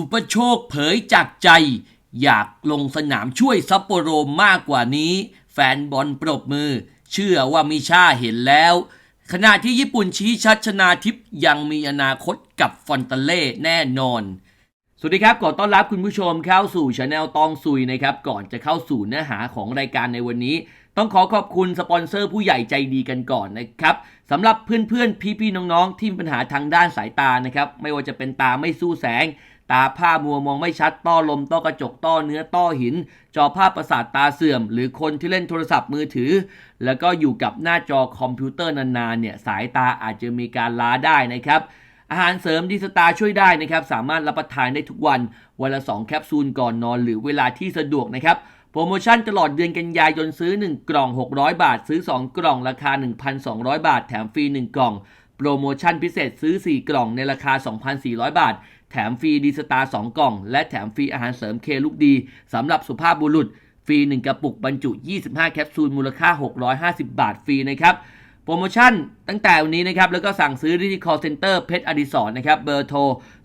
สุปโชคเผยจากใจ อยากลงสนามช่วยซัปโปโรมากกว่านี้ แฟนบอลปรบมือ เชื่อว่ามิชาเห็นแล้ว ขณะที่ญี่ปุ่นชี้ชัดชนาทิพย์ยังมีอนาคตกับฟอนตาเล่แน่นอน สวัสดีครับขอต้อนรับคุณผู้ชมเข้าสู่ช anel ตองซุยนะครับ ก่อนจะเข้าสู่เนื้อหาของรายการในวันนี้ ต้องขอขอบคุณสปอนเซอร์ผู้ใหญ่ใจดีกันก่อนนะครับสำหรับเพื่อนๆ พี่ๆ น้องๆ ที่มีปัญหาทางด้านสายตานะครับ ไม่ว่าจะเป็นตาไม่สู้แสง ตาผ้ามัวมองไม่ชัด ต้อลม ต้อกระจก ต้อเนื้อ ต้อหิน จอภาพประสาทตาเสื่อม หรือคนที่เล่นโทรศัพท์มือถือ แล้วก็อยู่กับหน้าจอคอมพิวเตอร์นานๆ เนี่ย สายตาอาจจะมีการล้าได้นะครับอาหารเสริมดีสตาช่วยได้นะครับ สามารถรับประทานได้ทุกวัน วันละ 2 แคปซูลก่อนนอน หรือเวลาที่สะดวกนะครับ โปรโมชั่นตลอดเดือนกันยายนซื้อ 1 กล่อง 600 บาท ซื้อ 2 กล่องราคา 1,200 บาท แถมฟรี 1 กล่อง โปรโมชั่นพิเศษซื้อ 4 กล่องในราคา 2,400 บาท แถมฟรีดีสตาร์2กล่อง และแถมฟรีอาหารเสริมเคลูกดีสำหรับสุภาพบุรุษ ฟรี 1 กระปุกบรรจุ 25 แคปซูลมูลค่า 650 บาทฟรีนะครับโปรโมชั่นตั้งแต่วันนี้นะครับ แล้วก็สั่งซื้อที่ call center เพชรอดิศรนะครับ เบอร์โทร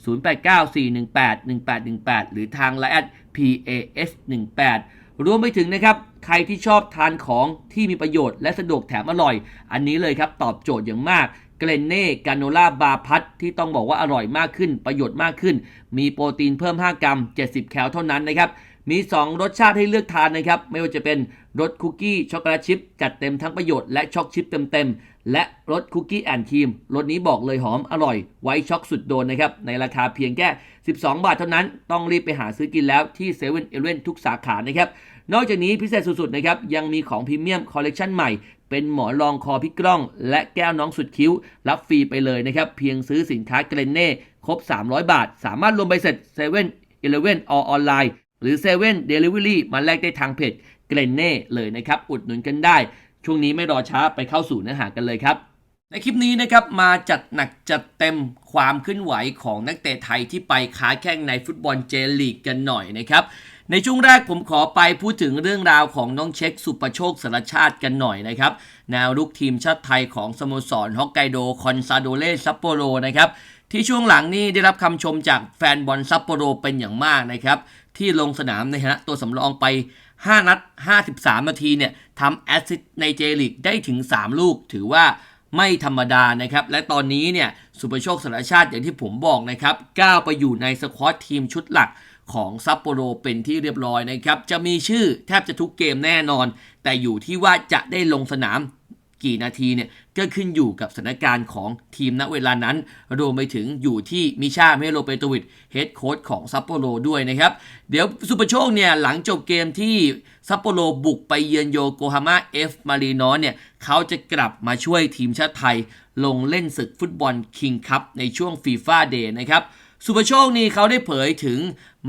0894181818 หรือทางไลน์ PAS18 รวมไปถึงนะครับ ใครที่ชอบทานของที่มีประโยชน์และสะดวกแถมอร่อย อันนี้เลยครับ ตอบโจทย์อย่างมากเกรนเน่กาโนล่าบาพัทที่ต้องบอกว่าอร่อยมากขึ้น ประโยชน์มากขึ้น มีโปรตีนเพิ่ม 5 กรัม 70 แคลเท่านั้นนะครับมี 2 รสชาติให้เลือกทานนะครับ ไม่ว่าจะเป็นรสคุกกี้ช็อกโกแลตชิพจัดเต็มทั้งประโยชน์และช็อกชิพเต็มๆ และรสคุกกี้แอนด์ครีมรสนี้บอกเลยหอมอร่อย ไว้ช็อกสุดโดนนะครับ ในราคาเพียงแค่ 12 บาทเท่านั้น ต้องรีบไปหาซื้อกินแล้วที่7 e เ e ่ e อทุกสาขานะครับ นอกจากนี้พิเศษสุดๆนะครับ ยังมีของพรีเมียมคอลเลกชันใหม่ เป็นหมอนรองคอพี่กล้อง และแก้วน้องสุดคิ้ว รับฟรีไปเลยนะครับ เพียงซื้อสินค้าเกรนเน่ครบ 300 บาท สามารถรวมใบเสร็จ7 e เ e ่ e อออนไลน์หรือ7 e เ e ่ e ลิเวอรี่มาแลกได้ทางเพจเกรนเน่เลยนะครับอุดหนุนกันได้ ช่วงนี้ไม่รอช้าไปเข้าสู่เนื้อหากันเลยครับ ในคลิปนี้นะครับมาจัดหนักจัดเต็มความเคลื่อนไหวของนักเตะไทยที่ไปค้าแข่งในฟุตบอลเจลีกกันหน่อยนะครับในช่วงแรกผมขอไปพูดถึงเรื่องราวของน้องเช็คสุประโชคสารชาติกันหน่อยนะครับแนวรุกทีมชาติไทยของสโมสรฮอกไกโดคอนซาโดเล่ซัปโปโรนะครับที่ช่วงหลังนี้ได้รับคำชมจากแฟนบอลซัปโปโรเป็นอย่างมากนะครับที่ลงสนามในฐานะตัวสำรองไป 5 นัด 53 นาทีเนี่ยทำแอสซิสต์ในเจลิกได้ถึง 3 ลูก ถือว่าไม่ธรรมดานะครับ และตอนนี้เนี่ยสุประโชคสารชาติอย่างที่ผมบอกนะครับก้าวไปอยู่ในสควอตทีมชุดหลักของซัปโปโรเป็นที่เรียบร้อยนะครับ จะมีชื่อแทบจะทุกเกมแน่นอน แต่อยู่ที่ว่าจะได้ลงสนาม กี่นาทีเนี่ยก็ขึ้นอยู่กับสถานการณ์ของทีมณเวลานั้น รวมไปถึงอยู่ที่มิชาเมโลเปโตวิดเฮดโค้ชของซัปโปโรด้วยนะครับ เดี๋ยวสุปโชคเนี่ยหลังจบเกมที่ซัปโปโรบุกไปเยือนโยโกฮาม่าเอฟมารีนอสเนี่ยเขาจะกลับมาช่วยทีมชาติไทย ลงเล่นศึกฟุตบอลคิงคัพในช่วงฟีฟ่าเดย์นะครับ สุภโชคนี่เขาได้เผยถึง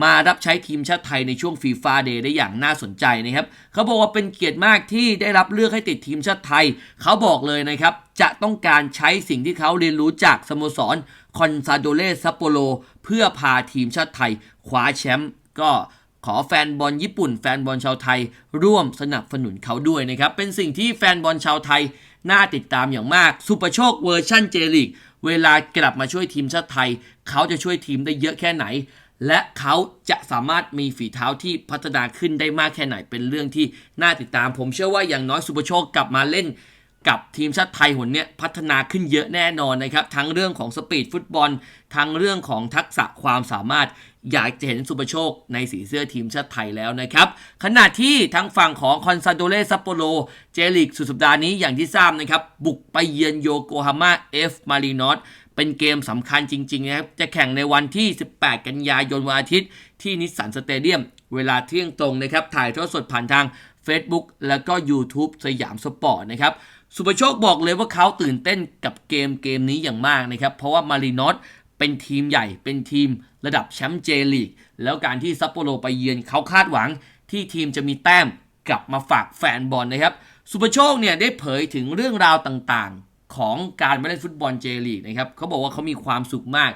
มารับใช้ทีมชาติไทยในช่วงฟีฟ่าเดย์ได้อย่างน่าสนใจนะครับ เขาบอกว่าเป็นเกียรติมากที่ได้รับเลือกให้ติดทีมชาติไทย เขาบอกเลยนะครับ จะต้องการใช้สิ่งที่เขาเรียนรู้จากสโมสรคอนซาโดเลซัปโปโรเพื่อพาทีมชาติไทยคว้าแชมป์ก็ขอแฟนบอลญี่ปุ่น แฟนบอลชาวไทย ร่วมสนับสนุนเขาด้วยนะครับ เป็นสิ่งที่แฟนบอลชาวไทย น่าติดตามอย่างมากสุปโชคเวอร์ชั่นเจลีก เวลากลับมาช่วยทีมชาติไทย เขาจะช่วยทีมได้เยอะแค่ไหน และเขาจะสามารถมีฝีเท้าที่พัฒนาขึ้นได้มากแค่ไหนเป็นเรื่องที่น่าติดตาม ผมเชื่อว่าอย่างน้อยสุปโชคกลับมาเล่นกับทีมชาติไทยหนเนี้ยพัฒนาขึ้นเยอะแน่นอนนะครับ ทั้งเรื่องของสปีดฟุตบอล ทั้งเรื่องของทักษะความสามารถ อยากจะเห็นสุปโชคในสีเสื้อทีมชาติไทยแล้วนะครับ ขณะที่ทางฝั่งของคอนซาโดเลซัปโปโรเจลิกสุดสัปดาห์นี้อย่างที่ทราบนะครับ บุกไปเยือนโยโกฮาม่าเอฟมารีนอสเป็นเกมสำคัญจริง ๆ นะครับ จะแข่งในวันที่ 18 กันยายนวันอาทิตย์ ที่นิสสันสเตเดียม เวลาเที่ยงตรงนะครับ ถ่ายทอดสดผ่านทาง Facebook แล้วก็ YouTube สยามสปอร์ตนะครับ สุภโชคบอกเลยว่าเขาตื่นเต้นกับเกมเกมนี้อย่างมากนะครับ เพราะว่ามารีนอส เป็นทีมใหญ่เป็นทีมระดับแชมป์เจลีกแล้วการที่ซัปโปโรไปเยือนเขาคาดหวังที่ทีมจะมีแต้มกลับมาฝากแฟนบอลนะครับ สุภโชคเนี่ยได้เผยถึงเรื่องราวต่างๆ ของการมาเล่นฟุตบอลเจลีกนะครับเขาบอกว่าเขามีความสุขมาก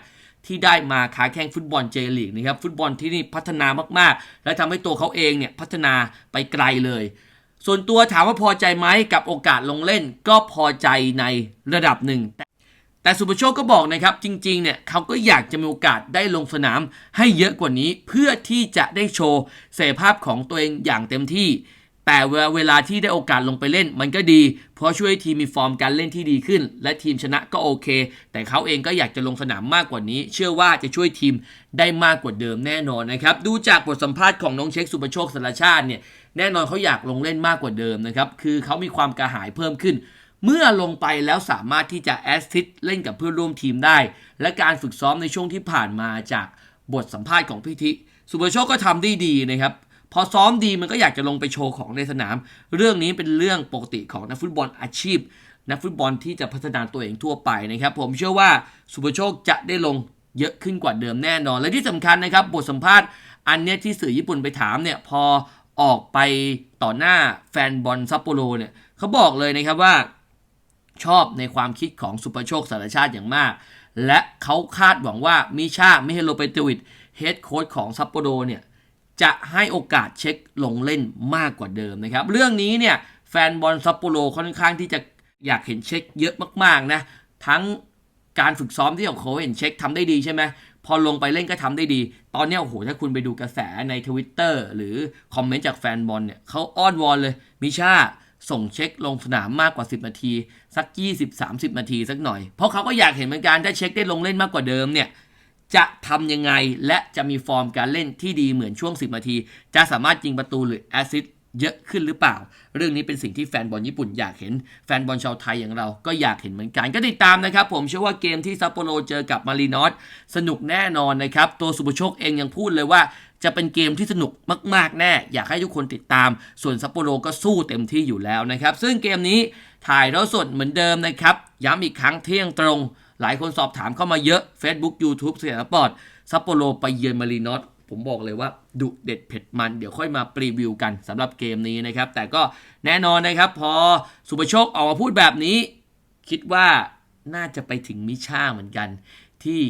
ที่ได้มาค้าแข่งฟุตบอลเจลีกนะครับฟุตบอลที่นี่พัฒนามากๆ และทำให้ตัวเขาเองเนี่ยพัฒนาไปไกลเลย ส่วนตัวถามว่าพอใจไหมกับโอกาสลงเล่นก็พอใจในระดับหนึ่ง แต่สุภโชคก็บอกนะครับจริงๆเนี่ยเขาก็อยากจะมีโอกาสได้ลงสนามให้เยอะกว่านี้เพื่อที่จะได้โชว์ศักยภาพของตัวเองอย่างเต็มที่ แต่เวลาที่ได้โอกาสลงไปเล่นมันก็ดี เพราะช่วยทีมมีฟอร์มการเล่นที่ดีขึ้น และทีมชนะก็โอเค แต่เขาเองก็อยากจะลงสนามมากกว่านี้ เชื่อว่าจะช่วยทีมได้มากกว่าเดิมแน่นอนนะครับดูจากบทสัมภาษณ์ของน้องเช็คสุปโชคสารชาติเนี่ยแน่นอนเขาอยากลงเล่นมากกว่าเดิมนะครับคือเขามีความกระหายเพิ่มขึ้น เมื่อลงไปแล้วสามารถที่จะแอสซิสต์เล่นกับเพื่อนร่วมทีมได้ และการฝึกซ้อมในช่วงที่ผ่านมาจากบทสัมภาษณ์ของพิธิ สุภโชคก็ทำได้ดีนะครับ พอซ้อมดีมันก็อยากจะลงไปโชว์ของในสนาม เรื่องนี้เป็นเรื่องปกติของนักฟุตบอลอาชีพ นักฟุตบอลที่จะพัฒนาตัวเองทั่วไปนะครับ ผมเชื่อว่าสุภโชคจะได้ลงเยอะขึ้นกว่าเดิมแน่นอน และที่สำคัญนะครับ บทสัมภาษณ์อันเนี้ยที่สื่อญี่ปุ่นไปถามเนี่ยพอออกไปต่อหน้าแฟนบอลซัปโปโรเนี่ยเขาบอกเลยนะครับว่า ชอบในความคิดของสุประโชคสารชาติอย่างมาก และเขาคาดหวังว่ามิชาไมิเฮโลเปตวิดเฮดโค้ชของซัปโปโรเนี่ยจะให้โอกาสเช็คลงเล่นมากกว่าเดิมนะครับ เรื่องนี้เนี่ยแฟนบอลซัปโปโรค่อนข้างที่จะอยากเห็นเช็คเยอะมากๆนะทั้งการฝึกซ้อมที่ของเขาเห็นเช็คทำได้ดีใช่ไหมพอลงไปเล่นก็ทำได้ดี ตอนนี้โอ้โหถ้าคุณไปดูกระแสใน Twitter หรือคอมเมนต์จากแฟนบอลเนี่ยเขาอ้อนวอนเลยมิชา ส่งเช็คลงสนามมากกว่า 10 นาที สัก 20-30 นาทีสักหน่อย เพราะเขาก็อยากเห็นเหมือนกันถ้าเช็คได้ลงเล่นมากกว่าเดิมเนี่ยจะทำยังไงและจะมีฟอร์มการเล่นที่ดีเหมือนช่วง 10 นาที จะสามารถยิงประตูหรือแอซิสเยอะขึ้นหรือเปล่า เรื่องนี้เป็นสิ่งที่แฟนบอลญี่ปุ่นอยากเห็น แฟนบอลชาวไทยอย่างเราก็อยากเห็นเหมือนกัน ก็ติดตามนะครับ ผมเชื่อว่าเกมที่ซัปโปโรเจอกับมารีนอสสนุกแน่นอนนะครับ ตัวสุภโชคเองยังพูดเลยว่า จะเป็นเกมที่สนุกมาก ๆ แน่ อยากให้ทุกคนติดตาม ส่วนซัปโปโรก็สู้เต็มที่อยู่แล้วนะครับ ซึ่งเกมนี้ถ่ายทอดสดเหมือนเดิมนะครับ ย้ำอีกครั้งเที่ยงตรง หลายคนสอบถามเข้ามาเยอะ Facebook YouTube เสียสปอร์ตซัปโปโรไปเยือนมารีนอสผมบอกเลยว่าดุเด็ดเผ็ดมันเดี๋ยวค่อยมารีวิวกันสำหรับเกมนี้นะครับ แต่ก็แน่นอนนะครับ พอสุภโชคออกมาพูดแบบนี้ คิดว่าน่าจะไปถึงมิชาเหมือนกัน ที่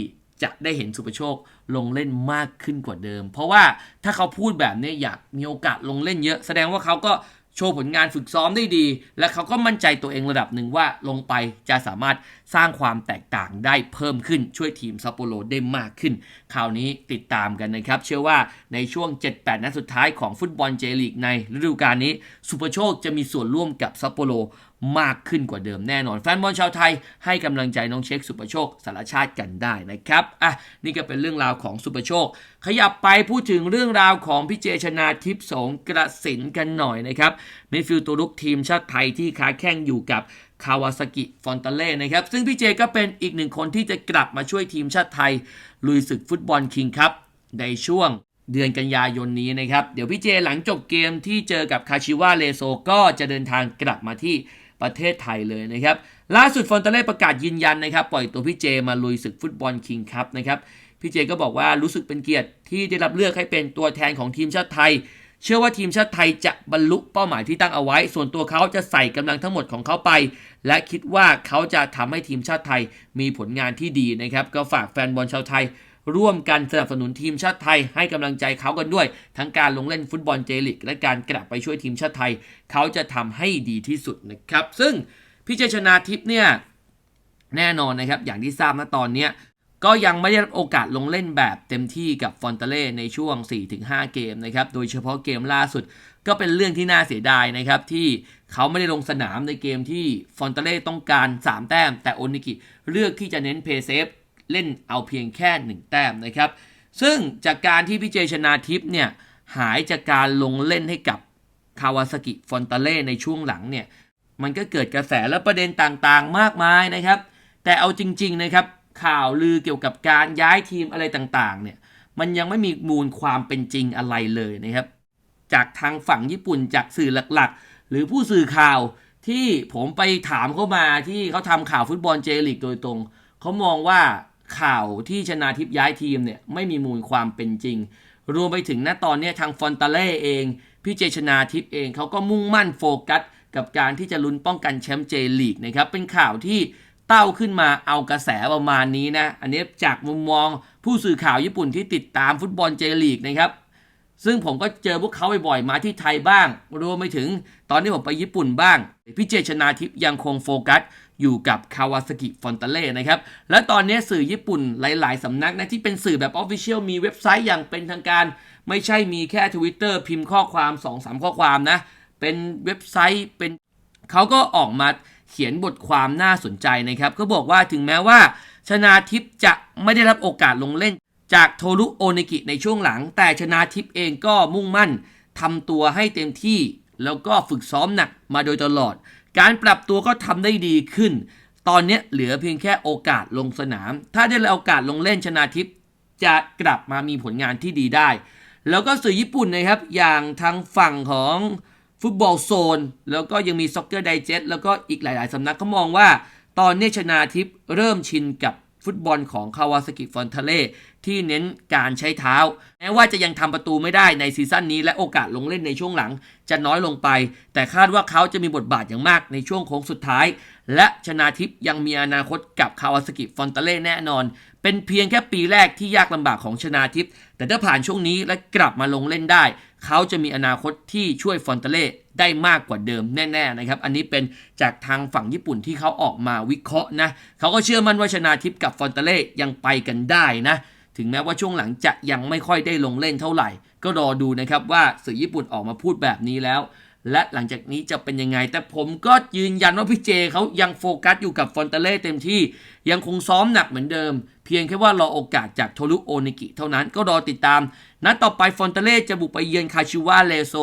จะได้เห็นสุภโชคลงเล่นมากขึ้นกว่าเดิม เพราะว่าถ้าเขาพูดแบบนี้อยากมีโอกาสลงเล่นเยอะ แสดงว่าเขาก็โชว์ผลงานฝึกซ้อมได้ดี และเขาก็มั่นใจตัวเองระดับหนึ่งว่าลงไปจะสามารถสร้างความแตกต่างได้เพิ่มขึ้นช่วยทีมซัปโปโรได้มากขึ้น คราวนี้ติดตามกันนะครับ เชื่อว่าในช่วง 7-8 นัดสุดท้ายของฟุตบอลเจลีกในฤดูกาลนี้ สุภโชคจะมีส่วนร่วมกับซัปโปโร มากขึ้นกว่าเดิมแน่นอน แฟนบอลชาวไทยให้กำลังใจน้องเช็คสุประโชคสารชาติกันได้นะครับอะนี่ก็เป็นเรื่องราวของสุประโชค ขยับไปพูดถึงเรื่องราวของพี่เจชนาทิพย์สงกระสินกันหน่อยนะครับมิดฟิลด์ตัวลุกทีมชาติไทยที่ค้าแข่งอยู่กับคาวาซากิฟอนตาเล่นะครับ ซึ่งพี่เจก็เป็นอีกหนึ่งคนที่จะกลับมาช่วยทีมชาติไทย ลุยศึกฟุตบอลคิงครับในช่วงเดือนกันยายนนี้นะครับ เดี๋ยวพี่เจหลังจบเกมที่เจอกับคาชิวาเลโซก็จะเดินทางกลับมาที่ ประเทศไทยเลยนะครับ ล่าสุดฟอนเตเล่ประกาศยืนยันนะครับ ปล่อยตัวพี่เจมาลุยศึกฟุตบอลคิงคัพนะครับพี่เจก็บอกว่ารู้สึกเป็นเกียรติที่ได้รับเลือกให้เป็นตัวแทนของทีมชาติไทย เชื่อว่าทีมชาติไทยจะบรรลุเป้าหมายที่ตั้งเอาไว้ ส่วนตัวเขาจะใส่กำลังทั้งหมดของเขาไป และคิดว่าเขาจะทำให้ทีมชาติไทยมีผลงานที่ดีนะครับ ก็ฝากแฟนบอลชาวไทย ร่วมกันสนับสนุนทีมชาติไทย ให้กำลังใจเขากันด้วย ทั้งการลงเล่นฟุตบอลเจลิกและการกลับไปช่วยทีมชาติไทย เขาจะทำให้ดีที่สุดนะครับ ซึ่งพี่เจชนาทิพย์เนี่ยแน่นอนนะครับ อย่างที่ทราบนะตอนเนี้ยก็ยังไม่ได้รับโอกาสลงเล่นแบบเต็มที่กับฟอนเตเล่ในช่วง 4-5 เกมนะครับ โดยเฉพาะเกมล่าสุดก็เป็นเรื่องที่น่าเสียดายนะครับที่เขาไม่ได้ลงสนามในเกมที่ฟอนเตเล่ต้องการ 3 แต้ม แต่โอนิกิเลือกที่จะเน้นเพย์เซฟ เล่นเอาเพียงแค่ 1 แต้มนะครับ ซึ่งจากการที่พี่เจชนาทิพย์เนี่ยหายจากการลงเล่นให้กับคาวาซากิฟอนเตเล่ในช่วงหลังเนี่ยมันก็เกิดกระแสและประเด็นต่างๆ มากมายนะครับ แต่เอาจริงๆนะครับข่าวลือเกี่ยวกับการย้ายทีมอะไรต่างๆเนี่ยมันยังไม่มีมูลความเป็นจริงอะไรเลยนะครับ จากทางฝั่งญี่ปุ่นจากสื่อหลักๆ หรือผู้สื่อข่าวที่ผมไปถามเข้ามาที่เขาทำข่าวฟุตบอลเจลีกโดยตรง เขามองว่า ข่าวที่ชนาทิพย้ายทีมเนี่ยไม่มีมูลความเป็นจริง รวมไปถึงณตอนนี้ทางฟอนตาเล่เอง พี่เจชนาทิพย์เองเขาก็มุ่งมั่นโฟกัส กับการที่จะลุ้นป้องกันแชมป์เจลีกนะครับเป็นข่าวที่เต้าขึ้นมาเอากระแสประมาณนี้นะ อันนี้จากมุมมองผู้สื่อข่าวญี่ปุ่นที่ติดตามฟุตบอลเจลีกนะครับ ซึ่งผมก็เจอพวกเขาบ่อยๆมาที่ไทยบ้าง รวมไปถึงตอนที่ผมไปญี่ปุ่นบ้าง พี่เจชนาทิพย์ยังคงโฟกัส อยู่กับคาวาซากิฟอนตาเล่นะครับ และตอนนี้สื่อญี่ปุ่นหลาย ๆ สำนักนะที่เป็นสื่อแบบออฟฟิเชียลมีเว็บไซต์อย่างเป็นทางการ ไม่ใช่มีแค่ Twitter พิมพ์ข้อความ 2-3 ข้อความนะ เป็นเว็บไซต์เป็นเขาก็ออกมาเขียนบทความน่าสนใจนะครับ ก็บอกว่าถึงแม้ว่าชนาทิพย์จะไม่ได้รับโอกาสลงเล่น จากโทรุโอนิกิในช่วงหลัง แต่ชนาทิพย์เองก็มุ่งมั่นทำตัวให้เต็มที่ แล้วก็ฝึกซ้อมหนักมาโดยตลอด การปรับตัวก็ทำได้ดีขึ้น ตอนนี้เหลือเพียงแค่โอกาสลงสนาม ถ้าได้โอกาสลงเล่นชนาทิพย์จะกลับมามีผลงานที่ดีได้ แล้วก็สื่อญี่ปุ่นนะครับ อย่างทางฝั่งของฟุตบอลโซน แล้วก็ยังมีซ็อกเกอร์ไดเจ t แล้วก็อีกหลาย ๆสำนักเขามองว่า ตอนนี้ชนาทิพย์เริ่มชินกับ ฟุตบอลของคาวาซากิฟอนทเล่ที่เน้นการใช้เท้า แม้ว่าจะยังทำประตูไม่ได้ในซีซั่นนี้และโอกาสลงเล่นในช่วงหลัง จะน้อยลงไป แต่คาดว่าเขาจะมีบทบาทอย่างมากในช่วงโค้งสุดท้าย และชนาทิพย์ยังมีอนาคตกับคาวาซากิฟอนตาเล่แน่นอน เป็นเพียงแค่ปีแรกที่ยากลำบากของชนาทิพย์แต่ถ้าผ่านช่วงนี้และกลับมาลงเล่นได้ เขาจะมีอนาคตที่ช่วยฟอนตาเล่ ได้มากกว่าเดิมแน่ๆนะครับอันนี้เป็นจากทางฝั่งญี่ปุ่นที่เขาออกมาวิเคราะห์นะเขาก็เชื่อมั่นว่าชนาทิพย์กับฟอนเตเล่ยังไปกันได้นะถึงแม้ว่าช่วงหลังจะยังไม่ค่อยได้ลงเล่นเท่าไหร่ ก็รอดูนะครับว่าสื่อญี่ปุ่นออกมาพูดแบบนี้แล้ว และหลังจากนี้จะเป็นยังไง แต่ผมก็ยืนยันว่าพี่เจเขายังโฟกัสอยู่กับฟอนเตเล่เต็มที่ ยังคงซ้อมหนักเหมือนเดิม เพียงแค่ว่ารอโอกาสจากโทรุโอนิกิเท่านั้นก็รอติดตามนัดต่อไปฟอนเตเล่จะบุกไปเยือนคาชิวาเลโซ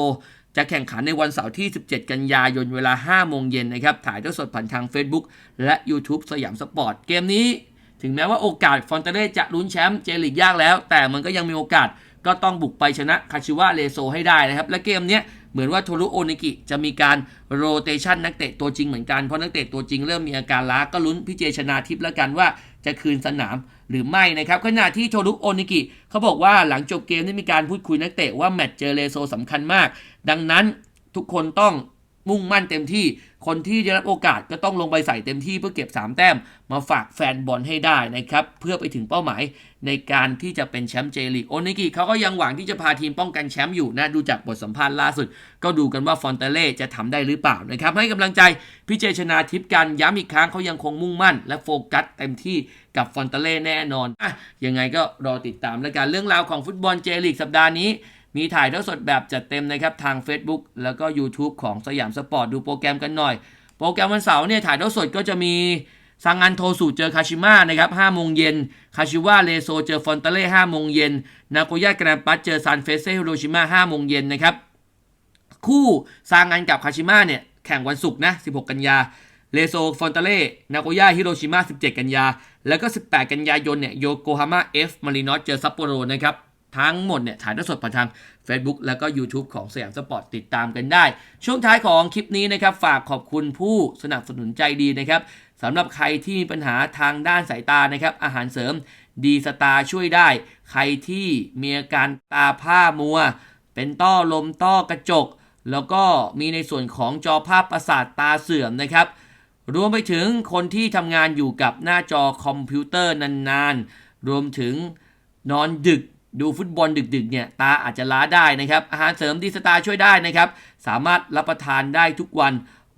จะแข่งขันในวันเสาร์ที่ 17 กันยายนเวลา 5 โมงเย็นนะครับ ถ่ายทอดสดผ่านทาง Facebook และ YouTube สยามสปอร์ต เกมนี้ ถึงแม้ว่าโอกาสฟอนเตเล่จะลุ้นแชมป์เจลีกยากแล้ว แต่มันก็ยังมีโอกาสก็ต้องบุกไปชนะคาชิวาเลโซให้ได้นะครับ และเกมนี้เหมือนว่าโทรุโอนิกิจะมีการโรเตชันนักเตะตัวจริงเหมือนกัน เพราะนักเตะตัวจริงเริ่มมีอาการล้าก็ลุ้นพี่เจชนาทิพย์แล้วกันว่าจะคืนสนาม หรือไม่นะครับขณะที่โชรุโอนิกิเขาบอกว่าหลังจบเกมได้มีการพูดคุยนักเตะว่าแมตช์เจอเลโซสำคัญมาก ดังนั้นทุกคนต้อง มุ่งมั่นเต็มที่คนที่ได้รับโอกาสก็ต้องลงไปใส่เต็มที่เพื่อเก็บ 3 แต้ม มาฝากแฟนบอลให้ได้นะครับ เพื่อไปถึงเป้าหมายในการที่จะเป็นแชมป์เจลีกโอนิกิเขาก็ยังหวังที่จะพาทีมป้องกันแชมป์อยู่นะ ดูจากบทสัมภาษณ์ล่าสุด ก็ดูกันว่าฟอนเตเล่จะทำได้หรือเปล่านะครับ ให้กำลังใจพี่เจชนาทิพย์กันย้ำอีกครั้งเขายังคงมุ่งมั่น และโฟกัสเต็มที่กับฟอนเตเล่แน่นอนอะยังไงก็รอติดตามแล้วกันเรื่องราวของฟุตบอลเจลีกสัปดาห์นี้ มีถ่ายทอดสดแบบจัดเต็มนะครับทาง Facebook แล้วก็ YouTube ของสยามสปอร์ตดูโปรแกรมกันหน่อย โปรแกรมวันเสาร์เนี่ยถ่ายทอดสดก็จะมีซังอันโทสุเจอคาชิมะนะครับ5โมงเย็น คาชิวะเลโซเจอฟอนตาเล่5โมงเย็น นาโกย่าแกรนปัสเจอซานเฟเซฮิโรชิมะ5โมงเย็นนะครับ คู่ซางันกับคาชิมะเนี่ยแข่งวันศุกร์นะ 16 กันยา เลโซฟอนตาเล่ นาโกย่าฮิโรชิมะ17 กันยา แล้วก็ 18 กันยายนเนี่ยโยโกฮาม่าเอฟมารินอสเจอซัปโปโรนะครับ ทั้งหมดเนี่ยถ่ายทอดสดผ่านทาง Facebook แล้วก็ YouTube ของสยามสปอร์ตติดตามกันได้ ช่วงท้ายของคลิปนี้นะครับ ฝากขอบคุณผู้สนับสนุนใจดีนะครับสำหรับใครที่มีปัญหาทางด้านสายตานะครับ อาหารเสริมดีสตาช่วยได้ ใครที่มีอาการตาผ้ามัว เป็นต้อลมต้อกระจก แล้วก็มีในส่วนของจอภาพประสาทตาเสื่อมนะครับ รวมไปถึงคนที่ทำงานอยู่กับหน้าจอคอมพิวเตอร์นานๆ รวมถึงนอนดึก ดูฟุตบอลดึกๆเนี่ยตาอาจจะล้าได้นะครับ อาหารเสริมดีสตาช่วยได้นะครับ สามารถรับประทานได้ทุกวัน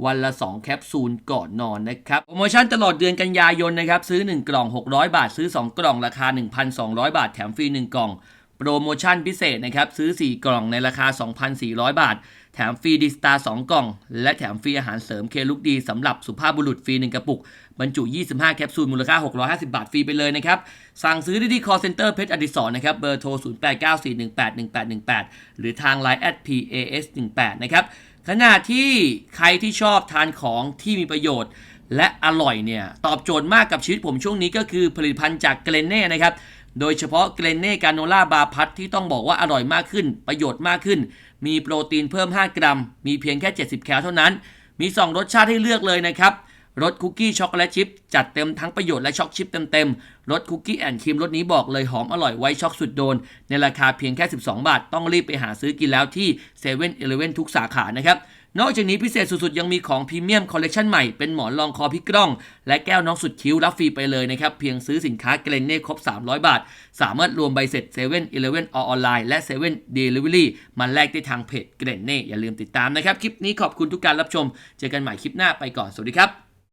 วันละ 2 แคปซูลก่อนนอนนะครับ โปรโมชั่นตลอดเดือนกันยายนนะครับ ซื้อ 1 กล่อง 600 บาท ซื้อ 2 กล่องราคา 1,200 บาท แถมฟรี 1 กล่อง โปรโมชั่นพิเศษนะครับ ซื้อ 4 กล่องในราคา 2,400 บาท แถมฟรีดิสตาร์2กล่อง และแถมฟรีอาหารเสริมเคลุกดีสำหรับสุภาพบุรุษฟรี 1 กระปุก บรรจุ 25 แคปซูล มูลค่า 650 บาทฟรีไปเลยนะครับ สั่งซื้อได้ที่ call center เพชรอดิศรนะครับ เบอร์โทร 0894181818 หรือทาง line at pas18 นะครับ ขณะที่ใครที่ชอบทานของที่มีประโยชน์และอร่อยเนี่ย ตอบโจทย์มากกับชีวิตผมช่วงนี้ก็คือผลิตภัณฑ์จากเกรเน่นะครับ โดยเฉพาะเกรเน่กาโนล่าบาพัทที่ต้องบอกว่าอร่อยมากขึ้น ประโยชน์มากขึ้น มีโปรตีนเพิ่ม 5 กรัม มีเพียงแค่ 70 แคลเท่านั้น มี 2 รสชาติให้เลือกเลยนะครับ รสคุกกี้ช็อกโกแลตชิพจัดเต็มทั้งประโยชน์และช็อกชิพเต็มๆรสคุกกี้แอนด์ครีมรสนี้บอกเลยหอมอร่อยไว้ช็อกสุดโดน ในราคาเพียงแค่ 12 บาท ต้องรีบไปหาซื้อกินแล้วที่7 e เ e ่ e อทุกสาขานะครับนอกจากนี้พิเศษสุดๆ ยังมีของพรีเมียมคอลเลกชันใหม่ เป็นหมอนรองคอพี่กล้อง และแก้วน้องสุดคิ้วรับฟรีไปเลยนะครับ เพียงซื้อสินค้าเกรนเน่ครบ 300 บาท สามารถรวมใบเสร็จ7 e เ e ่ e ออนไลน์และ7 e เ e ่ e ลิเวอรี่มาแลกได้ทางเพจเกรนเน่อย่าลืมติดตามนะครับคลิปนี้ขอบคุณทุกการรับชม เจอกันใหม่คลิปหน้าไปก่อนสวัสดีครับ